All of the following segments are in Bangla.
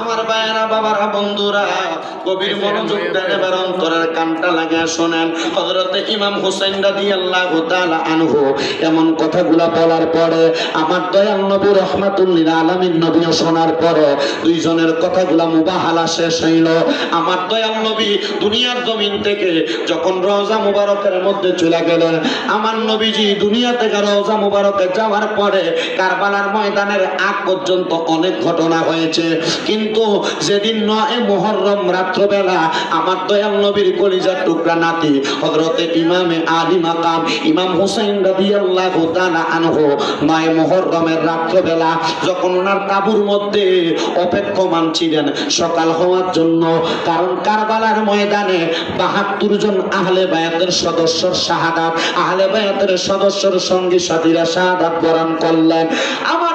আমার ভাইয়েরা, বাবারা, বন্ধুরা কবির মনোযোগ দেন এবার অন্তরের কানটা লাগিয়ে শোনেন। হযরতে ইমাম হুসাইন রাদিয়াল্লাহু তাআলা আনহু এমন কথাগুলা বলার পরে আমার দয়াল নবী রহমাতুল্লিল আলামিন নবীও শোনার পরে দুইজনের কথাগুলা মুবাহালা শেষ হইল। আমার দয়াল নবী দুনিয়ার জমিন থেকে যখন রওজা মুবারকের মধ্যে চলে গেলেন, আমার নবীজি দুনিয়া থেকে রওজা মুবারকে যাওয়ার পরে কারবালার ময়দানের আগ পর্যন্ত অনেক ঘটনা হয়েছে। কিন্তু যেদিন নয় মোহররম রাত্রবেলা আমার দয়াল নবীর কলিজার টুকরা নাতি, হযরতে ইমামে আলী মাকাম, ইমাম হুসাইন রাদিয়াল্লাহু তাআলা আনহু, নয় মোহররমের রাত্রবেলা যখন ওনার তাবুর মধ্যে অপেক্ষমান ছিলেন সকাল হওয়ার জন্য, কারণ কারবালার ময়দানে বাহাত্তর জন আহলে বায়াতের সদস্যর শাহাদাত, আহলে বায়াতের সদস্যর সঙ্গী সাথীরা শাহাদাত বরণ করলেন। আমার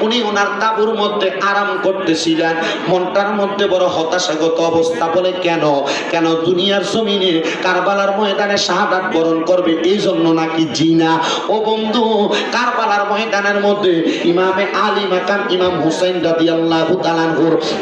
উনি ওনার তাবুর মধ্যে আরাম করতেছিলেন। মনটার মধ্যে বড় হতাশাগত অবস্থা বলে কেন? কেন দুনিয়ার জমিনে কারবালার ময়দানে শাহাদাত বরণ করবে এই জন্য নাকি জিনা? ও বন্ধু, কারবালার ময়দানের মধ্যে ইমামে আলী মাকাম ইমাম হুসাইন রাদিয়াল্লাহু তাআলার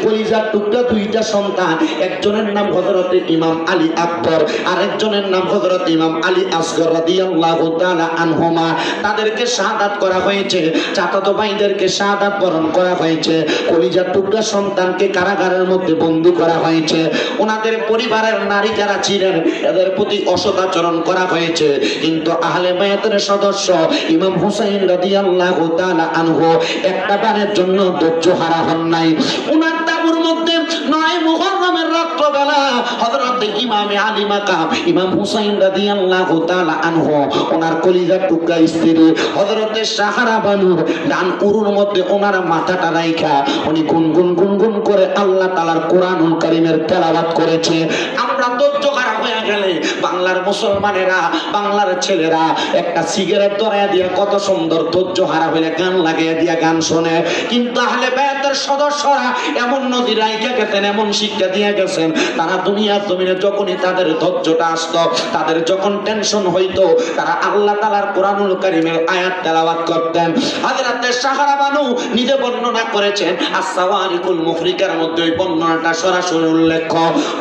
কলিজার টুকরা দুইটা সন্তান, একজনের নাম হযরতে ইমাম আলী আকবর, আরেকজনের নাম হযরত ইমাম আলী আসগর রাদিয়াল্লাহু তাআলা আনহুমা। তাদেরকে শাহাদাত করা হয়েছে। চাচাতো ভাইদেরকে সাদা বরণ করা হয়েছে, কলিজার টুকরা সন্তানকে কারাগারের মধ্যে বন্দি করা হয়েছে। ওনাদের পরিবারের নারী যারা ছিলেন, এদের প্রতি অসদাচরণ করা হয়েছে। কিন্তু আহলে মায়াতের সদস্য ইমাম হুসাইন রাদিয়াল্লাহু তাআলা আনহু একটা বারের জন্য ধৈর্য হারা হন নাই। হযরত ইমাম আলী মাকাম ইমাম হুসাইন রাদিয়াল্লাহু তাআলা আনহু, ওনার কলিজা টুকরা স্ত্রী হযরতে সাহারা বানুর ডান কুরুর মধ্যে ওনার মাথাটা রাইখা, উনি গুনগুন গুনগুন করে আল্লাহ তাআলার কোরআনুল কারীমের তেলাওয়াত করেছে। আমরা তো হয়ে গেলে বাংলার মুসলমানেরা, বাংলার ছেলেরা একটা সিগারেট ধরাইয়া দিয়ে কত সুন্দর ধৈর্য হারা হইলে গান লাগিয়ে দিয়া গান শোনে। কিন্তু আহলে বায়াতের সদস্যরা এমন নদী রাইখা গেছেন, এমন শিক্ষা দিয়ে গেছেন, তারা দুনিয়ার জমিনে যখনই তাদের ধৈর্যটা আসতো, তাদের যখন টেনশন হইতো, তারা আল্লাহ তালার কোরআনুল কারিমের আয়াত তেলাওয়াত করতেন। হাজরাতে সাহারা বানু নিজে বর্ণনা করেছেন আসাওয়ারিকুল মুফরিকার মধ্যে ওই বর্ণনাটা সরাসরি উল্লেখ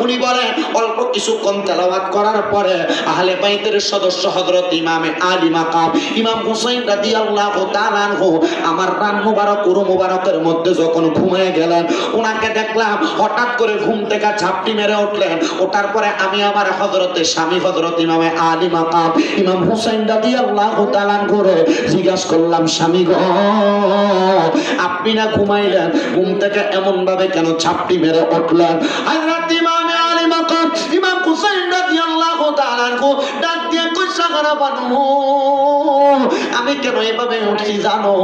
উনি বলেন, অল্প কিছুক্ষণ তেলাওয়াত করার পরে আহলে বাইতের সদস্য হযরত ইমামে আলী মাকাম, ইমাম হুসাইন রাদিয়াল্লাহু তাআলা আনহু আমার রান মুবারক, উরু মুবারকের মধ্যে যখন ঘুমিয়ে গেলেন ওনাকে দেখলাম হঠাৎ করে ঘুম থেকে ঝাপটি মেরে উঠলেন। ওঠার পরে আমি আমার হযরতে স্বামী হযরত ইমামে আলী মাকাম, ইমাম হুসাইন রাদিয়াল্লাহু তাআলা করে জিজ্ঞাসা করলাম, স্বামী গো, আপনি না ঘুমাইলেন? ঘুম থেকে এমন ভাবে কেন ঝাপটি মেরে উঠলেন? হযরত খানা বানু আমি কেন এভাবে উঠছি জানো?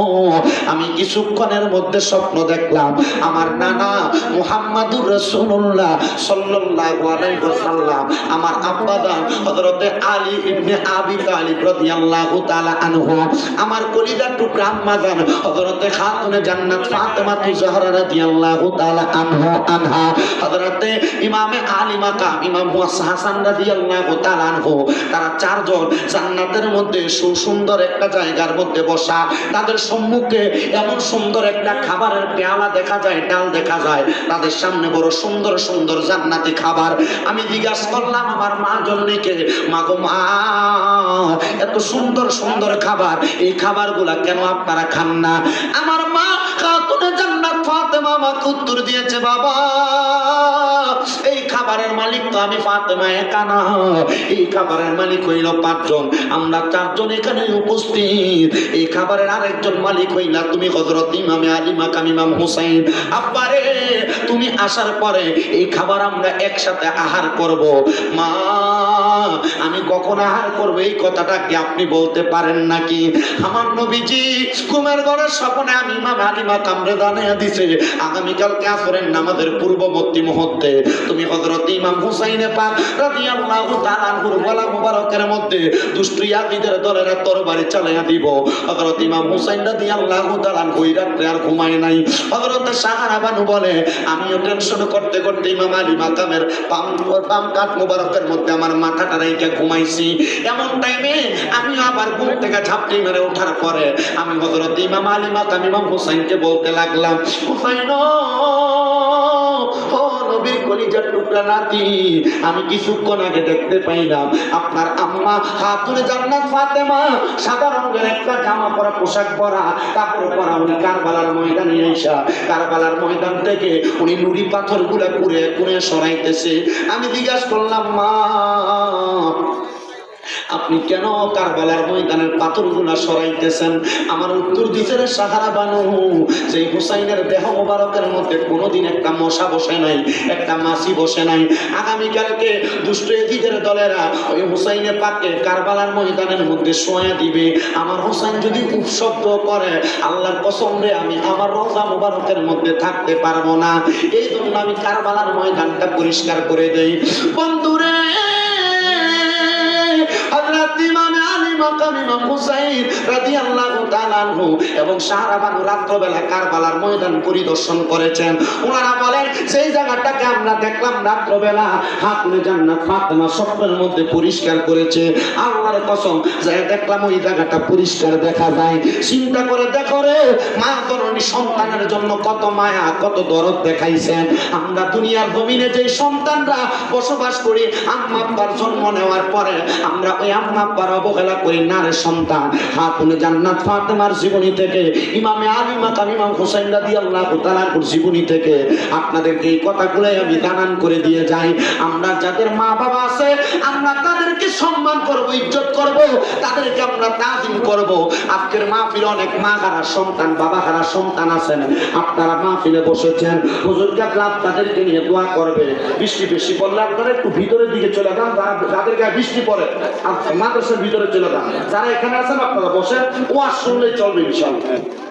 আমি কিছুক্ষণের মধ্যে স্বপ্ন দেখলাম, আমার নানা মুহাম্মাদুর রাসূলুল্লাহ সাল্লাল্লাহু আলাইহি ওয়াসাল্লাম, আমার আব্বা দান হযরতে আলী ইবনে আবি তালিব রাদিয়াল্লাহু তাআলা আনহু, আমার কলিজার টুকরা আম্মা জান হযরতে খাতুনে জান্নাত ফাতেমা তুজহরা রাদিয়াল্লাহু তাআলা আনহু, আনহা, হযরতে ইমামে আলী মাকাম ইমাম হাসান রাদিয়াল্লাহু তাআলা আনহু, তারা চারজন জান্নাতের মধ্যে সুন্দর একটা জায়গার মধ্যে বসা, তাদের সম্মুখে এমন সুন্দর একটা খাবারের পেয়ালা দেখা যায়, ডাল দেখা যায়, তাদের সামনে বড় সুন্দর সুন্দর জান্নাতি খাবার। আমি জিজ্ঞাসা করলাম, আমার মা জননীকে মা গো মা, এত সুন্দর সুন্দর খাবার, এই খাবারগুলা কেন আপনারা খান না? আমার মা খাতুনে জান্নাত ফাতেমা আমাকে উত্তর দিয়েছে, বাবা। এই খাবারের মালিক তো আমি ফাতেমা একা না। এই খাবারের মালিক হইল পাঁচজন। আমরা চারজন এখানে উপস্থিত। এই খাবারের আরেকজন মালিক হইলা তুমি হজরত ইমামে ইমাম হুসাইন। আব্বারে তুমি আসার পরে এই খাবার আমরা একসাথে আহার করব। মা আমি কখন আহার করব? এই কথাটা কি আপনি বলতে পারেন নাকি? আমার নবীজি কুমের ঘরের স্বপ্নে আমি ইমাম আলী মাকাম রে জানিয়ে দিছে। আগামীকাল কাফরের নামাজের পূর্ববর্তী মুহূর্তে তুমি হযরত ইমাম হুসাইনে পাক রাদিয়াল্লাহু তাআলা আনহুর গলা মুবারকের মধ্যে দুষ্ট ইয়াজিদের দলের তরবারি চালাইয়া দিব। হযরত ইমাম হুসাইন রাদিয়াল্লাহু তাআলা ওই রাত্রে আর ঘুমায় নাই। হযরত সাহারা বানু বলে, আমিও টেনশন করতে করতে ইমাম আলী মাকামের পাম পাম কাট মুবারকের মধ্যে আমার মাথা মাথাটা রেখে ঘুমাইছি। এমন টাইমে আমি আবার ঘুম থেকে ঝাপটি মেরে ওঠার পরে আমি হজরত ইমাম আলী মাতাম ইমাম হোসাইনকে বলতে লাগলাম, হুসাইন ও নবীর কলিজার টুকরা নাতি, আমি কিছুক্ষণ আগে দেখতে পাইলাম, আপনার আম্মা হাতুরে জান্নাত ফাতেমা, সাদা রঙের একটা জামা পরা পোশাক পরা কাপড় পরা উনি কারবালার ময়দানে আইসা, কারবালার ময়দান থেকে উনি নুড়ি পাথরগুলা কুড়ে কুড়ে সরাইতেছে। আমি জিজ্ঞাসা করলাম, মা আপনি কেন কারবালার ময়দানের পাথরগুলা সরাইতেছেন? আমার উত্তর দিতে সাহারা বানু সেই হুসাইনের দেহ মোবারকের মধ্যে কোনোদিন একটা মশা বসে নাই, একটা মাছি বসে নাই। আগামীকালকে দুষ্ট এদিদের দলেরা ওই হুসাইনে পাকে কারবালার ময়দানের মধ্যে শোয়া দিবে। আমার হুসাইন যদি উপশব্দ করে, আল্লাহর কসম রে, আমি আমার রোজা মোবারকের মধ্যে থাকতে পারব না। এই জন্য আমি কারবালার ময়দানটা পরিষ্কার করে দেই। বন্ধুরে ইমাম মাকাম হুসাইন রাদিয়াল্লাহু তাআলা আনহু এবং শাহরাবানু রাত্রবেলা কারবালার ময়দান পরিদর্শন করেছেন। ওনারা বলেন, সেই জায়গাটাকে আমরা দেখলাম রাত্রবেলা। হাতুনে জান্নাত ফাতেমা স্বপ্নের মধ্যে পরিষ্কার করেছে। আল্লাহর কসম যে দেখলাম ওই জায়গাটা পরিষ্কার দেখা যায়। চিন্তা করে দেখো রে মা তরণী সন্তানের জন্য কত মায়া, কত দরদ দেখাইছেন। আমরা দুনিয়ার জমিনে যে সন্তানরা বসবাস করি, আম্মা আব্বার জন্ম নেওয়ার পরে আমরা ওই আম্মা আব্বার অবহেলা করি না রে সন্তান। হাতুনে জান্নাত ফাতেমার জীবনী থেকে, ইমামে আলী মাকাম ইমাম হোসেন রাদিয়াল্লাহু তাআলার জীবনী থেকে আপনাদেরকে এই কথাগুলো আমি জানান করে দিয়ে যাই। আমরা যাদের মা বাবা আছে, আমরা তাদেরকে সম্মান করব, ইজ্জত করব, তাদেরকে আমরা তাজিম করব। আজকের মাহফিলে অনেক মা হারা সন্তান বাবা হারা সন্তান আছেন। আপনারা মাহফিলে বসেছেন। হুজুর কাবলা তাদেরকে নিয়ে দোয়া করবে। বৃষ্টি বেশি পড়লে আপনারা একটু ভিতরের দিকে চলে যান গায়ে বৃষ্টি পড়ে। আর মাদ্রাসার ভিতরে চলে যারা এখানে আছেন আপনারা বসেন। ওয়াজ শুনলেই চলবে ইনশাআল্লাহ।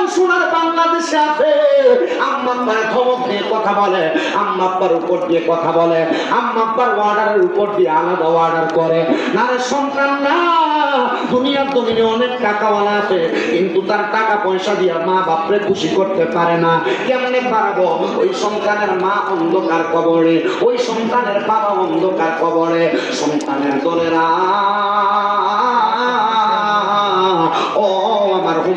সোনার বাংলাদেশে আছে। আম্মা আব্বার ধমক দিয়ে কথা বলে আম্মা আব্বার উপর দিয়ে কথা বলে আম্মা আব্বার ওয়ার্ডারের উপর দিয়ে আলাদা অর্ডার করে। না রে সন্তান, না। দুনিয়ার জমিনে অনেক টাকাওয়ালা আছে, কিন্তু তার টাকা পয়সা দিয়ে মা বাপরে খুশি করতে পারে না। কেমনে পারব? ওই সন্তানের মা অন্ধকার কবরে, ওই সন্তানের বাবা অন্ধকার কবরে। সন্তানের দলেরা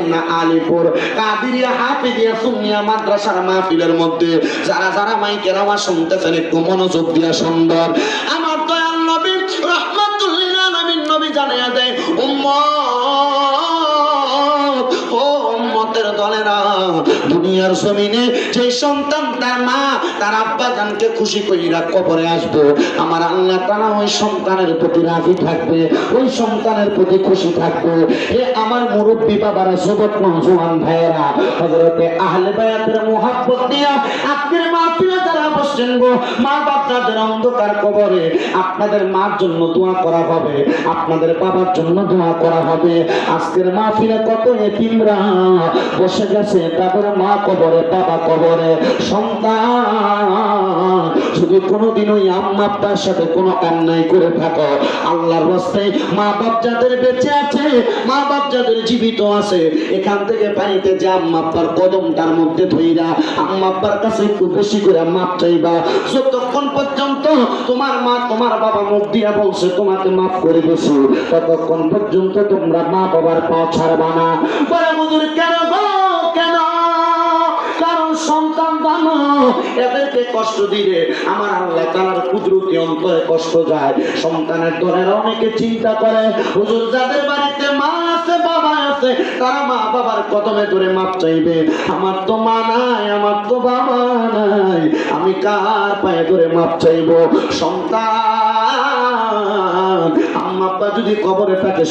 হুন্না আলিপুর। কাদিরিয়া, হাফিজিয়া, সুন্নিয়া মাদ্রাসার মাহফিলের মধ্যে যারা যারা মাইকের আওয়াজ শুনতেছেন, একটু মনোযোগ দিয়া সুন্দর আমার দয়াল নবী, রহমতুল্লিল নবী জানিয়ে দেয়, উম্মত! উম্মতের দলেরা দুনিয়ার জমিনে যে সন্তান, তার মা, তার আব্বা জানকে খুশি কবরে আসব। আমার আল্লাহ তারা ওই সন্তানের প্রতি রাজি থাকবে, ওই সন্তানের প্রতি খুশি থাকবে। এ আমার মুরব্বী বাবারা, যুবক নজওয়ান ভাইয়েরা, হযরতে আহলে মুহাব্বত দিয়া মাহফিলে যারা বসছেন গো। মা বাপ যাদের অন্ধকার কবরে, আপনাদের মার জন্য দোয়া করা হবে, আপনাদের বাবার জন্য দোয়া করা হবে। আজকের মা মাহফিলে কত এতিমরা বসে গেছে তাদের মা কবরে, বাবা কবরে। সন্তান যদি কোনোদিন ওই আম্মা আব্বার সাথে কোনো অন্যায় করে থাকো। আল্লাহর রাস্তায় মা বাপ যাদের বেঁচে আছে মা বাপ যাদের জীবিত আছে, এখান থেকে পানিতে যে আম্মা আব্বার কদমটার মধ্যে ধইরা আম্মা আব্বার কাছে একটু বেশি করে মাপ চাইবা। যতক্ষণ পর্যন্ত তোমার মা তোমার বাবা মুখ দিয়া বলছে, তোমাকে মাফ করে দিছি ততক্ষণ পর্যন্ত তোমরা মা বাবার পা ছাড়বা না। বলে হুজুর কেন কেন? কারণ সন্তান দানো এদেরকে কষ্ট দিলে আমার আল্লাহ তালার কুদরতি অন্তরে কষ্ট যায়। সন্তানের দলের অনেকে চিন্তা করে, হুজুর, যাদের বাড়িতে মা আছে, বাবা আছে, তারা মা বাবার কদমে ধরে মাপ চাইবে, আমার তো মা নাই, আমার তো বাবা নাই, আমি কার পায়ে ধরে মাপ চাইব? সন্তান আম্মা আব্বা যদি কবরে থাকে